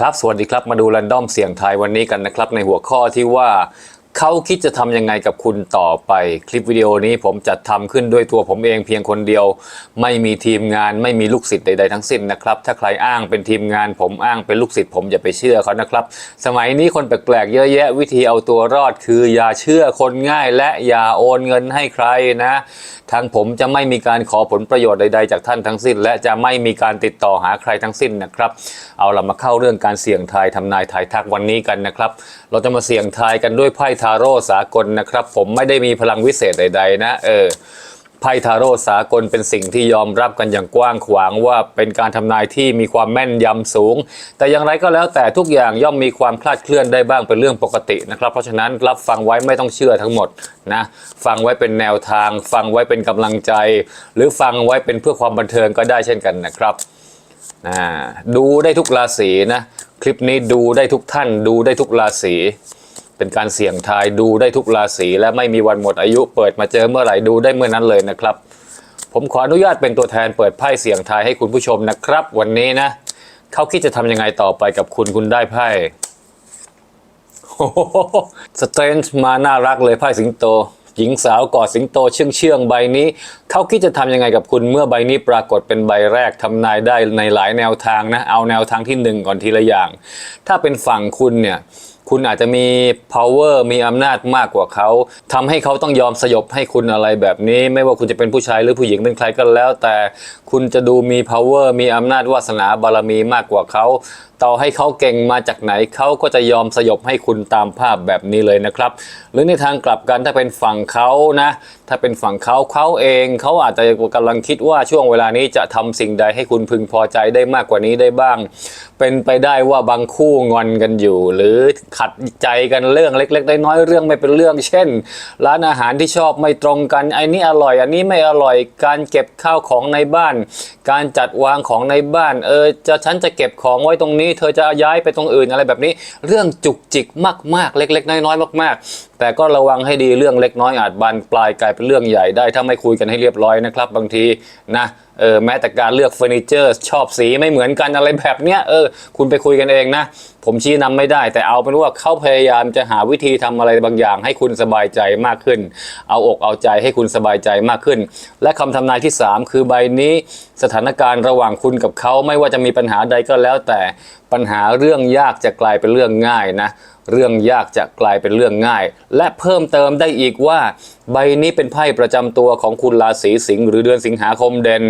ครับ สวัสดีครับ มาดูรันดอมเสียงไทายวันนี้กันนะครับ ในหัวข้อที่ว่า เขาคิดจะทำยังไงกับคุณต่อไป คลิปวิดีโอนี้ผมจัดทำขึ้นด้วยตัวผมเองเพียงคนเดียว ไม่มีทีมงานไม่มีลูกศิษย์ใดๆทั้งสิ้นนะครับ ถ้าใครอ้างเป็นทีมงานผมอ้างเป็นลูกศิษย์ผมอย่าไปเชื่อเขานะครับ สมัยนี้คนแปลกๆเยอะแยะวิธีเอาตัวรอดคืออย่าเชื่อคนง่ายและอย่าโอนเงินให้ใครนะ ทางผมจะไม่มีการขอผลประโยชน์ใด ๆ จากท่านทั้งสิ้น และจะไม่มีการติดต่อหาใครทั้งสิ้นนะครับ เอาเรามาเข้าเรื่องการเสี่ยงทายทำนายทายทักวันนี้กันนะครับ เราจะมาเสี่ยงทายกันด้วยไพ่ทาโร่สากลนะครับ ผมไม่ได้มีพลังวิเศษใด ๆ นะ เออไพ่ทาโร่สากลเป็นสิ่งที่ยอมรับกันอย่างกว้างขวางว่าเป็นการทำนายที่มีความแม่นยำสูง แต่อย่างไรก็แล้วแต่ทุกอย่างย่อมมีความคลาดเคลื่อนได้บ้างเป็นเรื่องปกตินะครับ เพราะฉะนั้นรับฟังไว้ไม่ต้องเชื่อทั้งหมดนะฟังไว้เป็นแนวทาง ฟังไว้เป็นกำลังใจ หรือฟังไว้เป็นเพื่อความบันเทิงก็ได้เช่นกันนะครับอ่าดูได้ทุกราศีนะคลิปนี้ดูได้ทุกท่านดูได้ทุกราศี เป็นการเสี่ยงทายดูได้ทุกราศีและไม่มีวันหมดอายุ เปิดมาเจอเมื่อไหร่ดูได้เมื่อนั้นเลยนะครับ ผมขออนุญาตเป็นตัวแทนเปิดไพ่เสี่ยงทายให้คุณผู้ชมนะครับ วันนี้นะเขาคิดจะทำยังไงต่อไปกับคุณคุณได้ไพ่สเตรนจ์มาน่ารักเลยไพ่สิงโต หญิงสาวกอดสิงโตเชื่องเชื่องใบนี้ เขาคิดจะทำยังไงกับคุณเมื่อใบนี้ปรากฏเป็นใบแรกทำนายได้ในหลายแนวทางนะ เอาแนวทางที่หนึ่งก่อนทีละอย่าง ถ้าเป็นฝั่งคุณเนี่ย คุณอาจจะมี power มีอำนาจมากกว่าเขาทำให้เขาต้องยอมสยบให้คุณอะไรแบบนี้ ไม่ว่าคุณจะเป็นผู้ชายหรือผู้หญิงเป็นใครก็แล้ว แต่คุณจะดูมี power มีอำนาจวาสนาบารมีมากกว่าเขาต่อให้เขาเก่งมาจากไหนเขาก็จะยอมสยบให้คุณตามภาพแบบนี้เลยนะครับ หรือในทางกลับกันถ้าเป็นฝั่งเขานะ ถ้าเป็นฝั่งเขาเขาเองเขาอาจจะกำลังคิดว่าช่วงเวลานี้จะทำสิ่งใดให้คุณพึงพอใจได้มากกว่านี้ได้บ้าง เป็นไปได้ว่าบางคู่งอนกันอยู่ หรือขัดใจกันเรื่องเล็ก ๆ น้อยๆเรื่องไม่เป็นเรื่อง เช่น ร้านอาหารที่ชอบไม่ตรงกันไอ้นี่อร่อยอันนี้ไม่อร่อยการเก็บข้าวของในบ้าน การจัดวางของในบ้านเออจะฉันจะเก็บของไว้ตรงนี้เธอจะย้ายไปตรงอื่นอะไรแบบนี้ เรื่องจุกจิกมากๆ เล็ก ๆ น้อยๆมากๆ แต่ก็ระวังให้ดีเรื่องเล็กน้อยอาจบานปลายกลายเป็นเรื่องใหญ่ได้ ถ้าไม่คุยกันให้เรียบร้อยนะครับ บางทีนะเออแม้แต่การเลือกเฟอร์นิเจอร์ ชอบสีไม่เหมือนกันอะไรแบบเนี้ยเออคุณไปคุยกันเองนะ ผมชี้นำไม่ได้ แต่เอาเป็นว่าเขาพยายามจะหาวิธีทำอะไรบางอย่าง ให้คุณสบายใจมากขึ้น เอาอกเอาใจให้คุณสบายใจมากขึ้น และคำทำนายที่ 3 คือใบนี้สถานการณ์ระหว่างคุณกับเขาไม่ว่าจะมีปัญหาใดก็แล้วแต่ปัญหาเรื่องยากจะกลายเป็นเรื่องง่ายนะ เรื่องยากจะกลายเป็นเรื่องง่าย และเพิ่มเติมได้อีกว่า ใบนี้เป็นไพ่ประจำตัวของคุณราศีสิงห์หรือเดือนสิงหาคมเด่น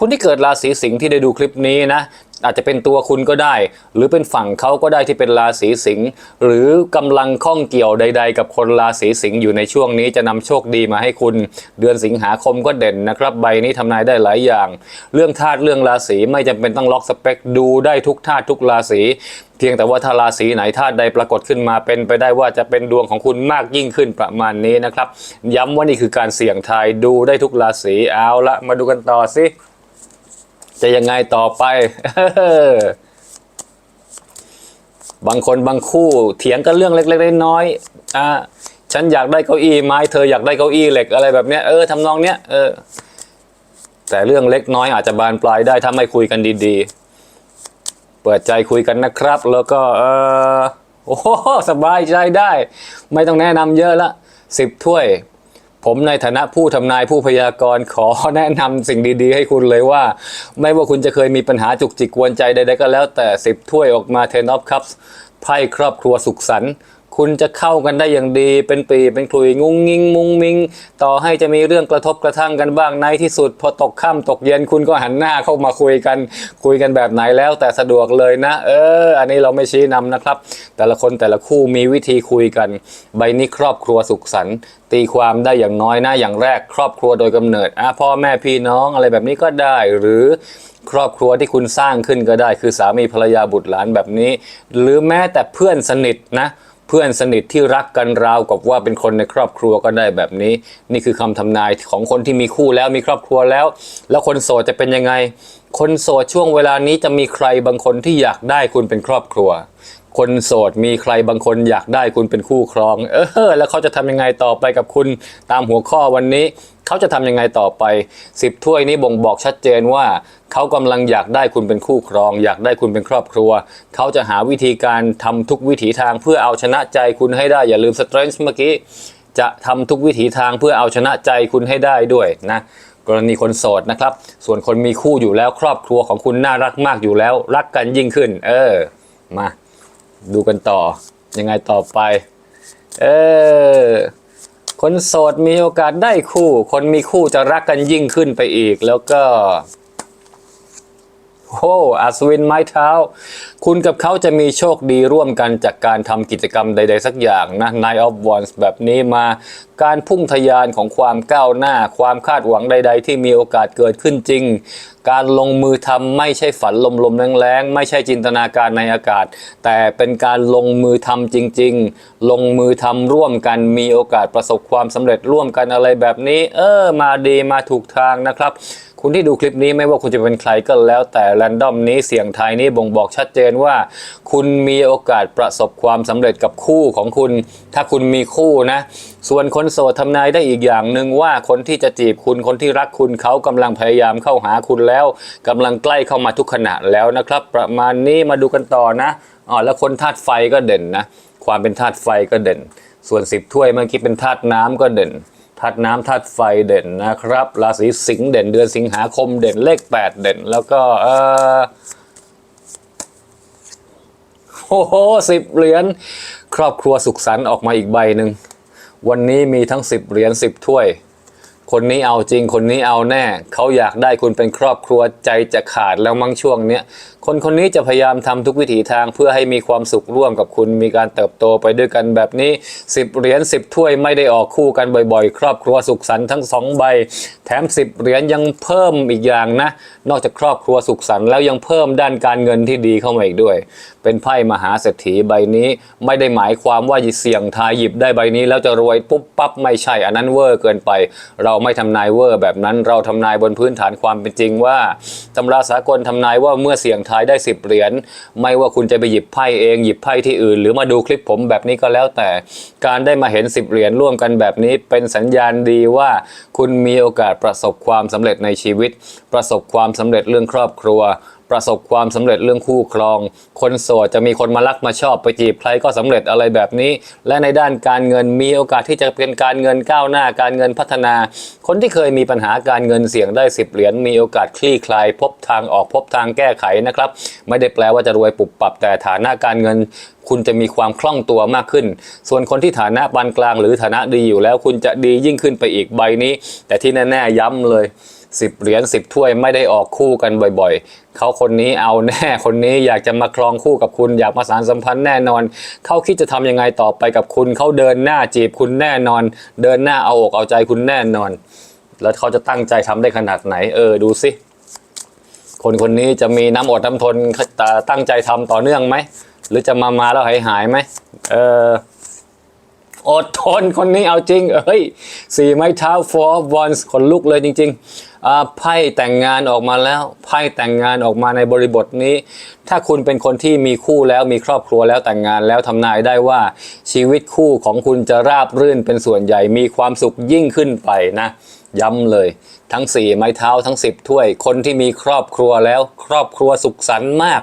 คุณที่เกิดราศีสิงห์ที่ได้ดูคลิปนี้นะอาจจะเป็นตัวคุณก็ได้ หรือเป็นฝั่งเขาก็ได้ที่เป็นราศีสิงห์หรือกำลังข้องเกี่ยวใด ๆ กับคนราศีสิงห์อยู่ในช่วงนี้จะนำโชคดีมาให้คุณ เดือนสิงหาคมก็เด่นนะครับ ใบนี้ทำนายได้หลายอย่าง เรื่องธาตุเรื่องราศีไม่จำเป็นต้องล็อกสเปคดูได้ทุกธาตุทุกราศีเพียงแต่ว่าถ้าราศีไหนธาตุใดปรากฏขึ้นมาเป็นไปได้ว่าจะเป็นดวงของคุณมากยิ่งขึ้นประมาณนี้นะครับ ย้ำว่านี่คือการเสี่ยงทายดูได้ทุกราศีเอาละมาดูกันต่อสิ จะยังไงต่อไป บางคนบางคู่เถียงกันเรื่องเล็กๆน้อยๆอ่าฉันอยากได้เก้าอี้ไม้เธออยากได้เก้าอี้เหล็กอะไรแบบเนี้ยเออทำนองเนี้ยเออแต่เรื่องเล็กน้อยอาจจะบานปลายได้ถ้าไม่คุยกันดีๆ เปิดใจคุยกันนะครับ แล้วก็เออโอ้สบายใจได้ ไม่ต้องแนะนำเยอะละสิบถ้วย ผมในฐานะผู้ทำนายผู้พยากรณ์ขอแนะนำสิ่งดีๆ ให้คุณเลยว่า ไม่ว่าคุณจะเคยมีปัญหาจุกจิกกวนใจใดๆก็แล้วแต่สิบถ้วยออกมาเทนอฟคัพไพ่ครอบครัวสุขสันต์ คุณจะเข้ากันได้อย่างดี เป็นปีเป็นคลุยงุ้งงิงมุงมิง ต่อให้จะมีเรื่องกระทบกระทั่งกันบ้างในที่สุด พอตกค่ำตกเย็นคุณก็หันหน้าเข้ามาคุยกัน คุยกันแบบไหนแล้วแต่สะดวกเลยนะ เออ อันนี้เราไม่ชี้นำนะครับ แต่ละคนแต่ละคู่มีวิธีคุยกัน ใบนี้ครอบครัวสุขสันต์ตีความได้อย่างน้อยนะอย่างแรกครอบครัวโดยกำเนิดอะพ่อแม่พี่น้องอะไรแบบนี้ก็ได้หรือครอบครัวที่คุณสร้างขึ้นก็ได้ คือสามีภรรยาบุตรหลานแบบนี้ หรือแม้แต่เพื่อนสนิทนะ เพื่อนสนิทที่รักกันราวกับว่าเป็นคนในครอบครัวก็ได้แบบนี้ นี่คือคำทำนายของคนที่มีคู่แล้วมีครอบครัวแล้ว แล้วคนโสดจะเป็นยังไง คนโสดช่วงเวลานี้จะมีใครบางคนที่อยากได้คุณเป็นครอบครัว คนโสดมีใครบางคนอยากได้คุณเป็นคู่ครอง เออ แล้วเขาจะทำยังไงต่อไปกับคุณตามหัวข้อวันนี้ เขาจะทำยังไงต่อไปสิบถ้วยนี้บ่งบอกชัดเจนว่า เขากำลังอยากได้คุณเป็นคู่ครอง อยากได้คุณเป็นครอบครัว เขาจะหาวิธีการทำทุกวิถีทางเพื่อเอาชนะใจคุณให้ได้อย่าลืมสเตรนจ์เมื่อกี้จะทำทุกวิถีทางเพื่อเอาชนะใจคุณให้ได้ด้วยนะกรณีคนโสดนะครับ ส่วนคนมีคู่อยู่แล้วครอบครัวของคุณน่ารักมากอยู่แล้ว รักกันยิ่งขึ้น เออ มา ดูกันต่อ ยังไงต่อไป เออ คนโสดมีโอกาสได้คู่ คนมีคู่จะรักกันยิ่งขึ้นไปอีก แล้วก็ โอ้อัศวินไม้เท้า คุณกับเขาจะมีโชคดีร่วมกันจากการทำกิจกรรมใด ๆ สักอย่างนะ Nine of Wands แบบนี้มาการพุ่งทะยานของความก้าวหน้า ความคาดหวังใด ๆ ที่มีโอกาสเกิดขึ้นจริง การลงมือทำไม่ใช่ฝันลมๆแรงๆ ไม่ใช่จินตนาการในอากาศ แต่เป็นการลงมือทำจริง ๆ ลงมือทำร่วมกันมีโอกาสประสบความสำเร็จร่วมกันอะไรแบบนี้ เออ มาดีมาถูกทางนะครับ คุณที่ดูคลิปนี้ไม่ว่าคุณจะเป็นใครก็แล้วแต่แรนดอมนี้เสียงไทยนี้บ่งบอกชัดเจนว่า คุณมีโอกาสประสบความสำเร็จกับคู่ของคุณ ถ้าคุณมีคู่นะ ส่วนคนโสดทำนายได้อีกอย่างหนึ่งว่าคนที่จะจีบคุณคนที่รักคุณเขากำลังพยายามเข้าหาคุณแล้วกำลังใกล้เข้ามาทุกขณะแล้วนะครับ ประมาณนี้มาดูกันต่อนะอ๋อแล้วคนธาตุไฟก็เด่นนะ ความเป็นธาตุไฟก็เด่น ส่วนสิบถ้วยเมื่อกี้เป็นธาตุน้ำก็เด่น ธาตุน้ำธาตุไฟเด่นนะครับราศีสิงห์เด่นเดือนสิงหาคมเด่นเลข 8 เด่น แล้วก็เออโอ้โหสิบเหรียญครอบครัวสุขสันต์ออกมาอีกใบหนึ่งวันนี้มีทั้ง10เหรียญ10ถ้วย คนนี้เอาจริงคนนี้เอาแน่ เขาอยากได้คุณเป็นครอบครัวใจจะขาดแล้วมั้งช่วงเนี้ยคนคนนี้จะพยายามทำทุกวิถีทางเพื่อให้มีความสุขร่วมกับคุณมีการเติบโตไปด้วยกันแบบนี้ 10 เหรียญ10 ถ้วยไม่ได้ออกคู่กันบ่อยๆ ครอบครัวสุขสันต์ทั้งสองใบ แถม 10 เหรียญยังเพิ่มอีกอย่างนะ นอกจากครอบครัวสุขสันต์แล้วยังเพิ่มด้านการเงินที่ดีเข้ามาอีกด้วย เป็นไพ่มหาเศรษฐีใบนี้ไม่ได้หมายความว่าเสี่ยงทายหยิบได้ใบนี้ แล้วจะรวยปุ๊บปั๊บไม่ใช่อันนั้นเวอร์เกินไป เราไม่ทำนายเวอร์แบบนั้นเราทำนายบนพื้นฐานความเป็นจริงว่าตำราสากลทำนายว่าเมื่อเสี่ยงทายได้ 10 เหรียญไม่ว่าคุณจะไปหยิบไพ่เองหยิบไพ่ที่อื่น หรือมาดูคลิปผมแบบนี้ก็แล้วแต่การได้มาเห็น 10 เหรียญร่วมกันแบบนี้ เป็นสัญญาณดีว่า คุณมีโอกาสประสบความสำเร็จในชีวิต ประสบความสำเร็จเรื่องครอบครัว ประสบความสำเร็จเรื่องคู่ครอง คนโสดจะมีคนมารักมาชอบไปจีบใครก็สำเร็จอะไรแบบนี้ และในด้านการเงินมีโอกาสที่จะเป็นการเงินก้าวหน้าการเงินพัฒนา คนที่เคยมีปัญหาการเงินเสี่ยงได้ 10 เหรียญมีโอกาสคลี่คลาย พบทางออกพบทางแก้ไขนะครับ ไม่ได้แปลว่าจะรวยปุบปับแต่ฐานะการเงินคุณจะมีความคล่องตัวมากขึ้น ส่วนคนที่ฐานะปานกลางหรือฐานะดีอยู่แล้วคุณจะดียิ่งขึ้นไปอีกใบนี้ แต่ที่แน่ๆย้ำเลย สิบเหรียญสิบถ้วยไม่ได้ออกคู่กันบ่อยๆ เขาคนนี้เอาแน่คนนี้อยากจะมาครองคู่กับคุณอยากมาสานสัมพันธ์แน่นอน เขาคิดจะทำยังไงต่อไปกับคุณ เขาเดินหน้าจีบคุณแน่นอน เดินหน้าเอาอกเอาใจคุณแน่นอน แล้วเขาจะตั้งใจทำได้ขนาดไหน เออดูสิคนคนนี้จะมีน้ำอดน้ำทนตั้งใจทำต่อเนื่องไหม หรือจะมามาแล้วหายหายไหมเออ อดทนคนนี้เอาจริง เอ้ยสี่ไม้เท้า four of wands ขนลุกเลยจริงๆไพ่แต่งงานออกมาแล้วไพ่แต่งงานออกมาในบริบทนี้ ถ้าคุณเป็นคนที่มีคู่แล้วมีครอบครัวแล้วแต่งงานแล้วทำนายได้ว่าชีวิตคู่ของคุณจะราบรื่นเป็นส่วนใหญ่มีความสุขยิ่งขึ้นไปนะย้ำเลยทั้ง4ไม้เท้าทั้ง10ถ้วย คนที่มีครอบครัวแล้วครอบครัวสุขสันต์มาก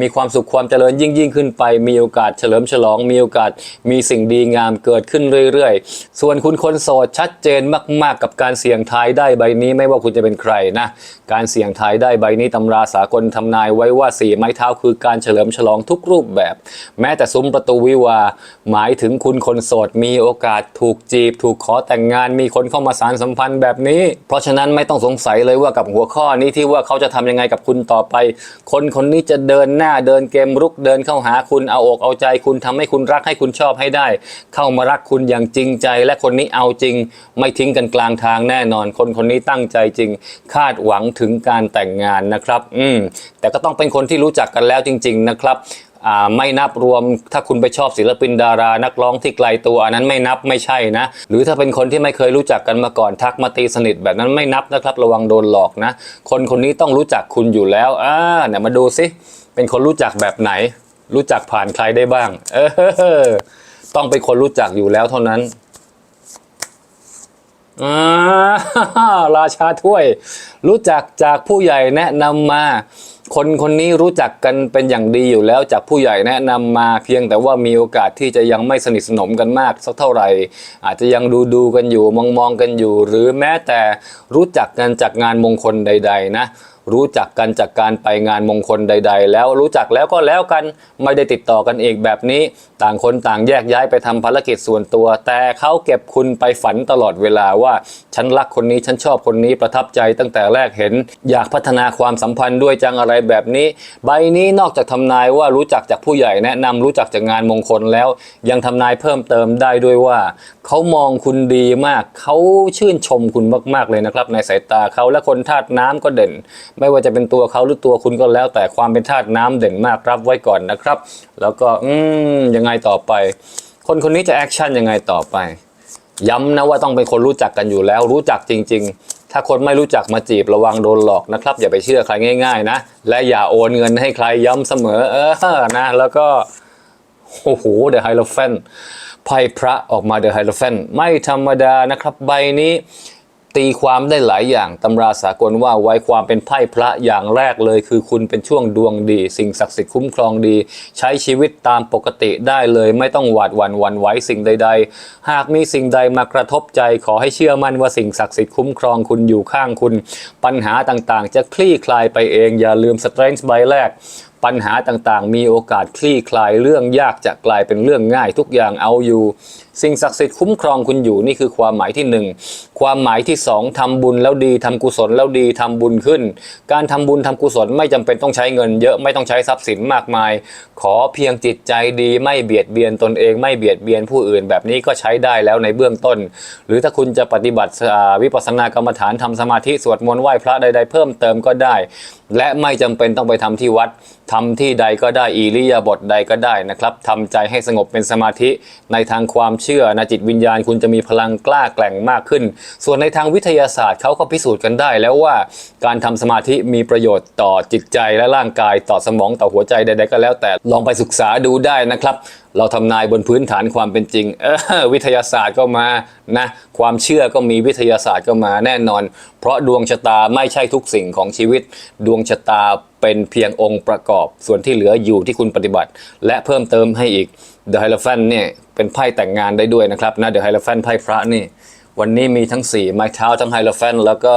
มีความสุขความเจริญยิ่งยิ่งขึ้นไป มีโอกาสเฉลิมฉลอง มีโอกาสมีสิ่งดีงามเกิดขึ้นเรื่อยๆ ส่วนคุณคนโสดชัดเจนมากๆ กับการเสี่ยงทายได้ใบนี้ไม่ว่าคุณจะเป็นใครนะการเสี่ยงทายได้ใบนี้ตำราสากลทำนายไว้ว่าสี่ไม้เท้าคือการเฉลิมฉลองทุกรูปแบบ แม้แต่ซุ้มประตูวิวาห์หมายถึงคุณคนโสดมีโอกาสถูกจีบ ถูกขอแต่งงานมีคนเข้ามาสารสัมพันธ์แบบนี้ เพราะฉะนั้นไม่ต้องสงสัยเลยว่ากับหัวข้อนี้ที่ว่าเขาจะทำยังไงกับคุณต่อไป คนคนนี้จะเดินหน้าเดินเกมรุกเดินเข้าหาคุณเอาอกเอาใจคุณทำให้คุณรักให้คุณชอบให้ได้ เข้ามารักคุณอย่างจริงใจ และคนนี้เอาจริง ไม่ทิ้งกันกลางทางแน่นอน คนคนนี้ตั้งใจจริง คาดหวังถึงการแต่งงานนะครับ อืมแต่ก็ต้องเป็นคนที่รู้จักกันแล้วจริง ๆ นะครับ ไม่นับรวมถ้าคุณไปชอบศิลปินดารา นักร้องที่ไกลตัวอันนั้นไม่นับไม่ใช่นะ หรือถ้าเป็นคนที่ไม่เคยรู้จักกันมาก่อนทักมาตีสนิทแบบนั้นไม่นับนะครับ ระวังโดนหลอกนะ คนคนนี้ต้องรู้จักคุณอยู่แล้วอ่าเนี่ยมาดูสิเป็นคนรู้จักแบบไหน รู้จักผ่านใครได้บ้าง เออต้องเป็นคนรู้จักอยู่แล้วเท่านั้นอาราชาถ้วย รู้จักจากผู้ใหญ่แนะนำมา คนคนนี้รู้จักกันเป็นอย่างดีอยู่แล้วจากผู้ใหญ่แนะนำมาเพียงแต่ว่ามีโอกาสที่จะยังไม่สนิทสนมกันมากสักเท่าไหร่ อาจจะยังดูดูกันอยู่มองมองกันอยู่ หรือแม้แต่รู้จักกันจากงานมงคลใด ๆ นะ รู้จักกันจากการไปงานมงคลใด ๆ แล้วรู้จักแล้วก็แล้วกันไม่ได้ติดต่อกันอีกแบบนี้ ต่างคนต่างแยกย้ายไปทำภารกิจส่วนตัว แต่เขาเก็บคุณไปฝันตลอดเวลาว่า ฉันรักคนนี้ฉันชอบคนนี้ประทับใจตั้งแต่แรกเห็น อยากพัฒนาความสัมพันธ์ด้วยจังอะไรแบบนี้ ใบนี้นอกจากทำนายว่ารู้จักจากผู้ใหญ่แนะนำรู้จักจากงานมงคลแล้ว ยังทำนายเพิ่มเติมได้ด้วยว่า เขามองคุณดีมาก เขาชื่นชมคุณมากๆเลยนะครับ ในสายตาเขาและคนธาตุน้ำก็เด่นไม่ว่าจะเป็นตัวเขาหรือตัวคุณก็แล้ว แต่ความเป็นธาตุน้ำเด่นมากรับไว้ก่อนนะครับ แล้วก็อืมยังไงต่อไป คนคนนี้จะแอคชั่นยังไงต่อไป ย้ำนะว่าต้องเป็นคนรู้จักกันอยู่แล้ว รู้จักจริง ๆ ถ้าคนไม่รู้จักมาจีบระวังโดนหลอกนะครับ อย่าไปเชื่อใครง่าย ๆ นะ และอย่าโอนเงินให้ใครย้ำเสมอ เออนะแล้วก็โอ้โหเดอะไฮโลเฟนไพ่พระออกมาเดอะไฮโลเฟนไม่ธรรมดานะครับ ใบนี้ ตีความได้หลายอย่างตำราสากลว่าไว้ความเป็นไพ่พระอย่างแรกเลยคือคุณเป็นช่วงดวงดี สิ่งศักดิ์สิทธิ์คุ้มครองดี ใช้ชีวิตตามปกติได้เลยไม่ต้องหวาดหวั่นหวั่นไหวสิ่งใด ๆ หากมีสิ่งใดมากระทบใจขอให้เชื่อมั่นว่าสิ่งศักดิ์สิทธิ์คุ้มครองคุณอยู่ข้างคุณ ปัญหาต่างๆ จะคลี่คลายไปเองอย่าลืมสเตรนจ์ใบแรกปัญหาต่างๆ มีโอกาสคลี่คลายเรื่องยากจะกลายเป็นเรื่องง่ายทุกอย่างเอาอยู่ สิ่งศักดิ์สิทธิ์คุ้มครองคุณอยู่นี่คือความหมายที่หนึ่ง ความหมายที่สองทำบุญแล้วดีทำกุศลแล้วดีทำบุญขึ้น การทำบุญทำกุศลไม่จำเป็นต้องใช้เงิน เยอะไม่ต้องใช้ทรัพย์สินมากมาย ขอเพียงจิตใจดีไม่เบียดเบียนตนเองไม่เบียดเบียนผู้อื่น แบบนี้ก็ใช้ได้แล้วในเบื้องต้น หรือถ้าคุณจะปฏิบัติวิปัสสนากรรมฐานทำสมาธิสวดมนต์ไหว้พระใดๆเพิ่มเติมก็ได้ และไม่จำเป็นต้องไปทำที่วัดทำที่ใดก็ได้อิริยาบถใดก็ได้นะครับทำใจให้สงบเป็นสมาธิในทางความเชื่อนะจิตวิญญาณ คุณจะมีพลังกล้าแกร่งมากขึ้นส่วนในทางวิทยาศาสตร์เขาก็พิสูจน์กันได้ แล้วว่าการทำสมาธิมีประโยชน์ต่อจิตใจและร่างกายต่อสมองต่อหัวใจใด ๆ ก็แล้วแต่ลองไปศึกษาดูได้นะครับ เราทำนายบนพื้นฐานความเป็นจริงเออวิทยาศาสตร์ก็มานะความเชื่อก็มีวิทยาศาสตร์ก็มาแน่นอน เพราะดวงชะตาไม่ใช่ทุกสิ่งของชีวิต ดวงชะตาเป็นเพียงองค์ประกอบ ส่วนที่เหลืออยู่ที่คุณปฏิบัติ และเพิ่มเติมให้อีก The h i e r o p h a n t เนี่ยเป็นไพ่แต่งงานได้ด้วยนะครับนะ The h i e r o p h a n t ไพ่พระนี่ วันนี้มีทั้ง4ไม้เท้าทั้งไฮโลแฟนแล้วก็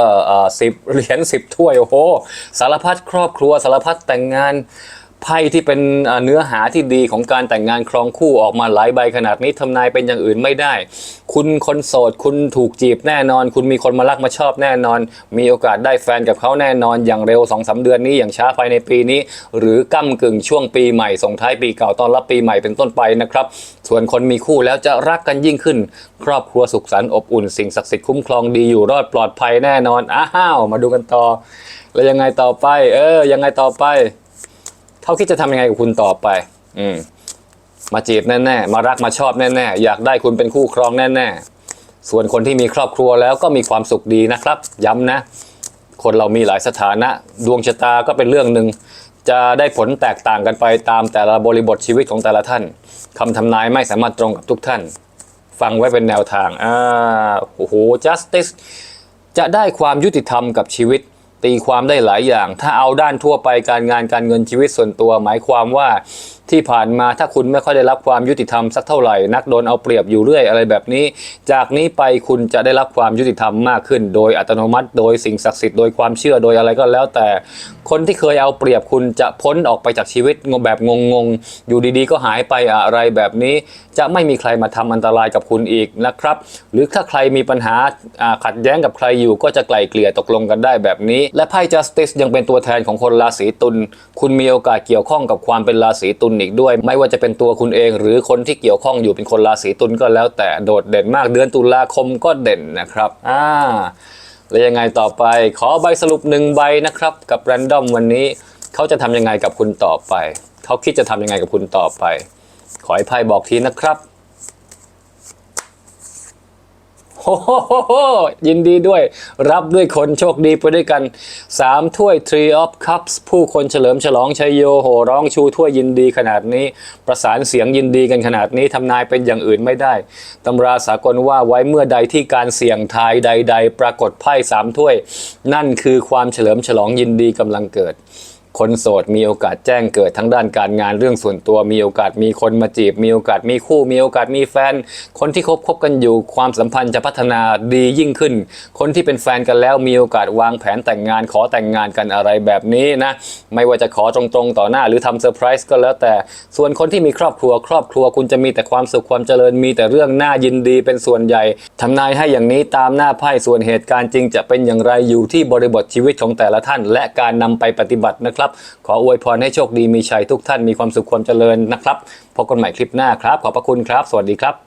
สิบเหรียญสิบถ้วย โอ้โห สารพัดครอบครัว สารพัดแต่งงาน ไพ่ที่เป็นเนื้อหาที่ดีของการแต่งงานครองคู่ออกมาหลายใบขนาดนี้ทำนายเป็นอย่างอื่นไม่ได้ คุณคนโสด คุณถูกจีบแน่นอน คุณมีคนมารักมาชอบแน่นอน มีโอกาสได้แฟนกับเขาแน่นอนอย่างเร็ว2อสเดือนนี้อย่างช้าภายในปีนี้ หรือก้ากึ่งช่วงปีใหม่ส่งท้ายปีเก่าต้อนรับปีใหม่เป็นต้นไปนะครับ ส่วนคนมีคู่แล้วจะรักกันยิ่งขึ้น ครอบครัวสุขสันต์อบอุ่นสิ่งศักดิ์สิทธิ์คุ้มครองดีอยู่รอดปลอดภัยแน่นอนอ้าวมาดูกันต่อ แล้วยังไงต่อไป เออยังไงต่อไป เขาคิดจะทำยังไงกับคุณต่อไป อืมมาจีบแน่ๆ มารักมาชอบแน่ๆ อยากได้คุณเป็นคู่ครองแน่ๆ ส่วนคนที่มีครอบครัวแล้วก็มีความสุขดีนะครับ ย้ำนะ คนเรามีหลายสถานะ ดวงชะตาก็เป็นเรื่องหนึ่งจะได้ผลแตกต่างกันไปตามแต่ละบริบทชีวิตของแต่ละท่านคำทำนายไม่สามารถตรงกับทุกท่าน ฟังไว้เป็นแนวทางอ่าโอ้โห justice จะได้ความยุติธรรมกับชีวิต ตีความได้หลายอย่าง ถ้าเอาด้านทั่วไปการงานการเงินชีวิตส่วนตัว หมายความว่าที่ผ่านมาถ้าคุณไม่ค่อยได้รับความยุติธรรมสักเท่าไหร่ นักโดนเอาเปรียบอยู่เรื่อยอะไรแบบนี้ จากนี้ไปคุณจะได้รับความยุติธรรมมากขึ้น โดยอัตโนมัติ โดยสิ่งศักดิ์สิทธิ์โดยความเชื่อโดยอะไรก็แล้วแต่ คนที่เคยเอาเปรียบคุณจะพ้นออกไปจากชีวิตแบบงงๆ อยู่ดีๆ ก็หายไปอะไรแบบนี้ จะไม่มีใครมาทำอันตรายกับคุณอีกนะครับ หรือถ้าใครมีปัญหาอ่าขัดแย้งกับใครอยู่ก็จะไกล่เกลี่ยตกลงกันได้แบบนี้ และไพ่ justice ยังเป็นตัวแทนของคนราศีตุลคุณมีโอกาสเกี่ยวข้องกับความเป็นราศีตุลอีกด้วย ไม่ว่าจะเป็นตัวคุณเอง หรือคนที่เกี่ยวข้องอยู่เป็นคนราศีตุลก็แล้วแต่โดดเด่นมากเดือนตุลาคมก็เด่นนะครับอ่าแล้วยังไงต่อไปขอใบสรุปหนึ่งใบนะครับ กับ r รนดอมวันนี้เขาจะทำยังไงกับคุณต่อไป เขาคิดจะทำยังไงกับคุณต่อไป ขอให้ไพ่บอกทีนะครับ โอ้โหยินดีด้วย รับด้วยคนโชคดีไปด้วยกัน 3 ถ้วย Tree of Cups ผู้คนเฉลิมฉลองชัยโยโหร้องชูถ้วยยินดีขนาดนี้ ประสานเสียงยินดีกันขนาดนี้ทำนายเป็นอย่างอื่นไม่ได้ตำราสากลว่าไว้เมื่อใดที่การเสี่ยงทายใด ๆ ปรากฏไพ่สามถ้วย นั่นคือความเฉลิมฉลองยินดีกำลังเกิด คนโสดมีโอกาสแจ้งเกิดทั้งด้านการงานเรื่องส่วนตัวมีโอกาสมีคนมาจีบ มีโอกาสมีคู่ มีโอกาสมีแฟน คนที่คบคบกันอยู่ความสัมพันธ์จะพัฒนาดียิ่งขึ้น คนที่เป็นแฟนกันแล้วมีโอกาสวางแผนแต่งงานขอแต่งงานกันอะไรแบบนี้นะ ไม่ว่าจะขอตรงๆต่อหน้าหรือทำเซอร์ไพรส์ก็แล้วแต่ ส่วนคนที่มีครอบครัวครอบครัวคุณจะมีแต่ความสุขความเจริญมีแต่เรื่องน่ายินดีเป็นส่วนใหญ่ทำนายให้อย่างนี้ตามหน้าไพ่ส่วนเหตุการณ์จริงจะเป็นอย่างไรอยู่ที่บริบทชีวิตของแต่ละท่าน และการนำไปปฏิบัตินะครับนะครับ ขออวยพรให้โชคดีมีชัยทุกท่านมีความสุขความเจริญนะครับพบกันใหม่คลิปหน้าครับ ขอบพระคุณครับ สวัสดีครับ